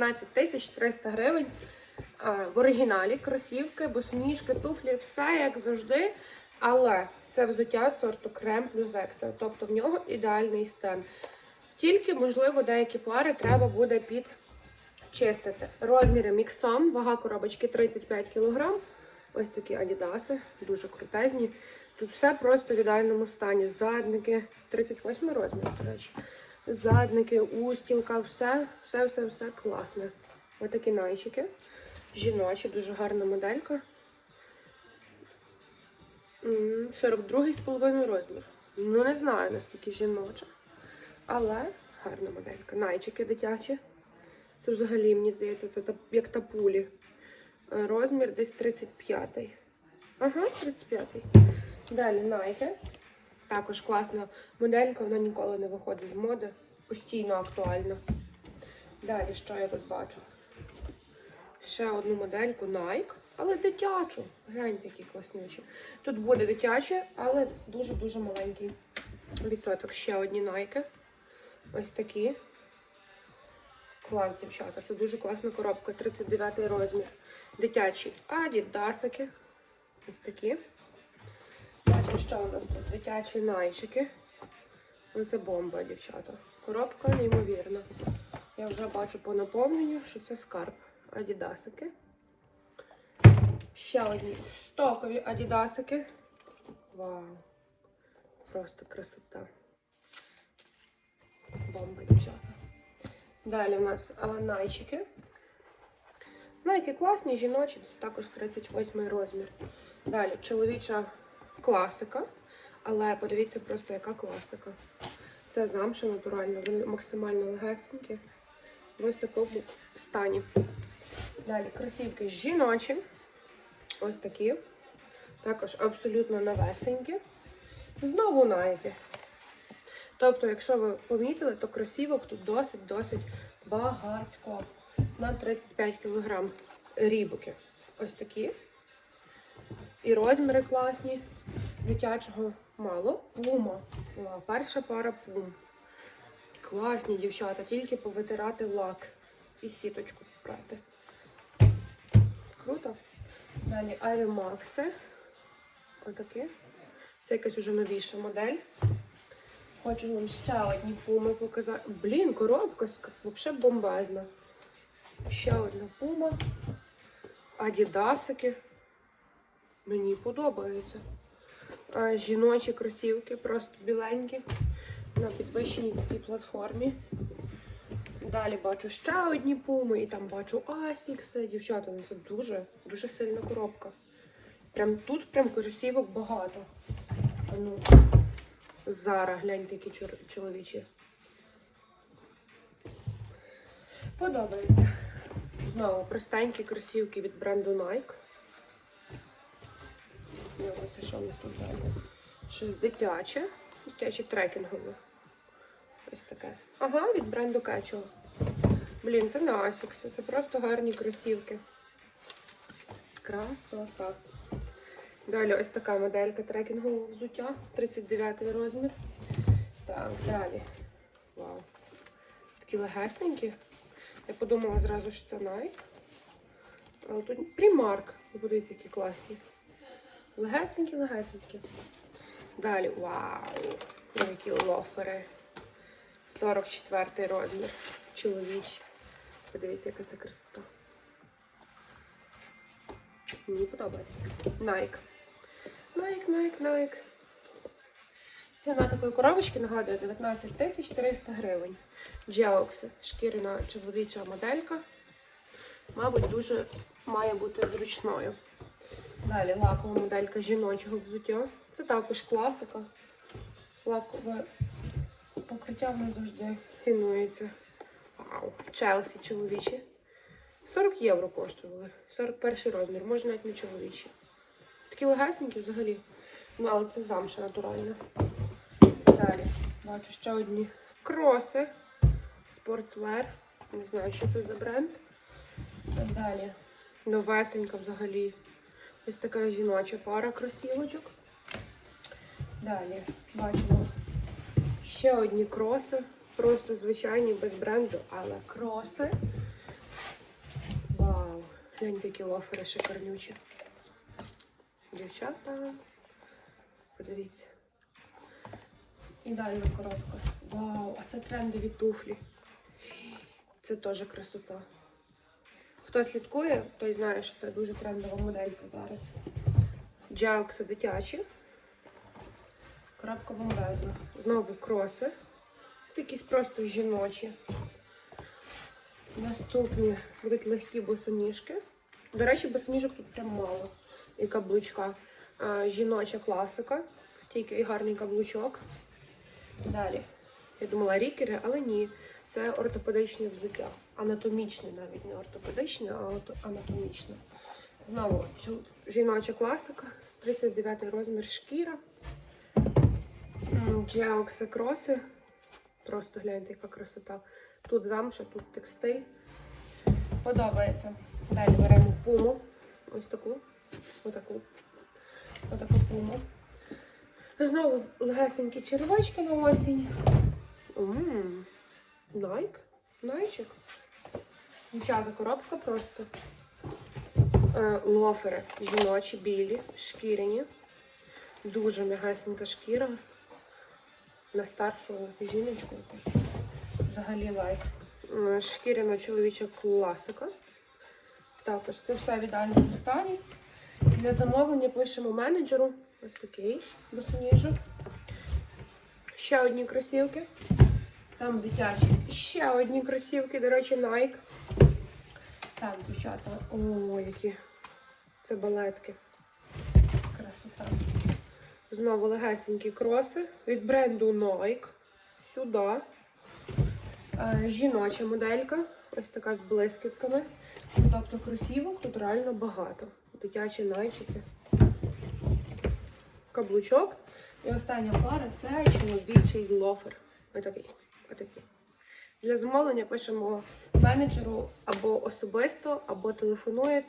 15 тисяч 300 гривень. В оригіналі кросівки, босоніжки, туфлі, все як завжди. Але це взуття сорту крем плюс екстра. Тобто в нього ідеальний стан. Тільки, можливо, деякі пари треба буде підчистити. Розміри міксом, вага коробочки 35 кг. Ось такі адідаси, дуже крутезні. Тут все просто в ідеальному стані. Задники, 38 розмір, до речі. Задники, устілка, все, все, все, все класне. Ось такі найчики. Жіночі, дуже гарна моделька. М, 42 з половиною розмір. Ну, не знаю, наскільки жіноча. Але гарна моделька. Найчики дитячі. Це взагалі, мені здається, це як тапулі. Е, Розмір десь 35. Ага, 35. Далі Nike. Також класна моделька, вона ніколи не виходить з моди. Постійно актуальна. Далі, що я тут бачу? Ще одну модельку Nike, але дитячу. Гляньте, які класнючі. Тут буде дитяче, але дуже-дуже маленький відсоток. Ще одні Nike. Ось такі. Клас, дівчата. Це дуже класна коробка. 39 розмір. Дитячі адідасики. Ось такі. Що у нас тут? Дитячі найчики. Ну, це бомба, дівчата. Коробка неймовірна. Я вже бачу по наповненню, що це скарб. Адідасики. Ще одні стокові адідасики. Вау. Просто красота. Бомба, дівчата. Далі в нас а, найчики. Найки класні, жіночі, також 38 розмір. Далі чоловіча класика. Але подивіться просто, яка класика. Це замша натуральна, вони максимально легесенькі. Ось такому стані. Далі кросівки жіночі. Ось такі. Також абсолютно новесенькі. Знову найки. Тобто, якщо ви помітили, то кросівок тут досить-досить багатько. На 35 кг рібуки. Ось такі. І розміри класні. Дитячого мало. Пума. Була перша пара пум. Класні дівчата, тільки повитирати лак і сіточку брати. Круто. Далі Aeromax. Отакі. Це якась уже новіша модель. Хочу вам ще одні пуми показати. Блін, коробка взагалі бомбезна. Ще одна пума. Адідасики. Мені подобається. А, жіночі кросівки, просто біленькі. На підвищеній такій платформі. Далі бачу ще одні пуми, і там бачу асікси. Дівчата, ну це дуже, дуже сильна коробка. Прям тут прям кросівок багато. Ну, Зара, гляньте, які чоловічі. Подобається. Знову простенькі кросівки від бренду Nike. Дивимося, що в нас тут далі. Щось дитяче. Дитяче трекінгове. Ось таке. Ага, від бренду Ketchum. Блін, це не Asics, це просто гарні кросівки. Красота. Далі ось така моделька трекінгового взуття, 39 розмір. Так, далі. Вау. Такі легесенькі. Я подумала зразу, що це Nike. Але тут Primark. Подивіться, які класні. Легесенькі, легесенькі. Далі, вау! Які лофери. 44 розмір. Чоловічий. Подивіться, яка це красота. Мені подобається. Nike. Nike, Nike, Nike. Ціна такої коробочки нагадує 19 тисяч 300 гривень. Geox, шкіряна чоловіча моделька. Мабуть, дуже має бути зручною. Далі лакова моделька жіночого взуття. Це також класика. Лакове покриття воно завжди цінується. Вау. Челсі чоловічі. 40 євро коштували. 41 розмір, може навіть не чоловічі. Такі легесенькі взагалі. Ну, але це замша натуральна. Далі бачу ще одні кроси. Спортсвер. Не знаю, що це за бренд. Далі новесенька взагалі. Ось така жіноча пара кросівочок. Далі бачимо ще одні кроси. Просто звичайні без бренду, але кроси. Гляньте, які лофери шикарнючі. Дівчата. Подивіться. Ідеальна коробка. Вау, а це трендові туфлі. Це теж красота. Хто слідкує, той знає, що це дуже трендова моделька зараз. Джаукси дитячі. Коробка бомбезна. Знову кроси. Це якісь просто жіночі. Наступні будуть легкі босоніжки. До речі, босоніжок тут прям мало. І каблучка. Жіноча класика. Стійкий і гарний каблучок. Далі. Я думала рікери, але ні. Це ортопедичне взуття. Анатомічне навіть не ортопедичне, а анатомічне. Знову жіноча класика. 39 розмір шкіра. Джеокси кроси. Просто гляньте, яка красота. Тут замша, тут текстиль. Подобається. Далі беремо пуму. Ось таку. Отаку. Отаку пуму. Знову легесенькі червачки на осінь. Ммм. Найк. Найчик. Дівчата, коробка просто. Е, лофери жіночі, білі, шкіряні. Дуже м'ягесенька шкіра. На старшу жіночку. Взагалі лайк. Е, Шкіряна чоловіча класика. Також це все в ідеальному стані. Для замовлення пишемо менеджеру. Ось такий босоніжок. Ще одні кросівки. Там дитячі. Ще одні кросівки, до речі, Nike. Так, дівчата. О, які. Це балетки. Красота. Знову легесенькі кроси від бренду Nike. Сюди. Е, Жіноча моделька. Ось така з блискітками. Тобто кросівок тут реально багато. Дитячі найчики. Каблучок. І остання пара це чоловічий лофер. Отакий. Отакий. Для замовлення пишемо менеджеру або особисто, або телефонуєте.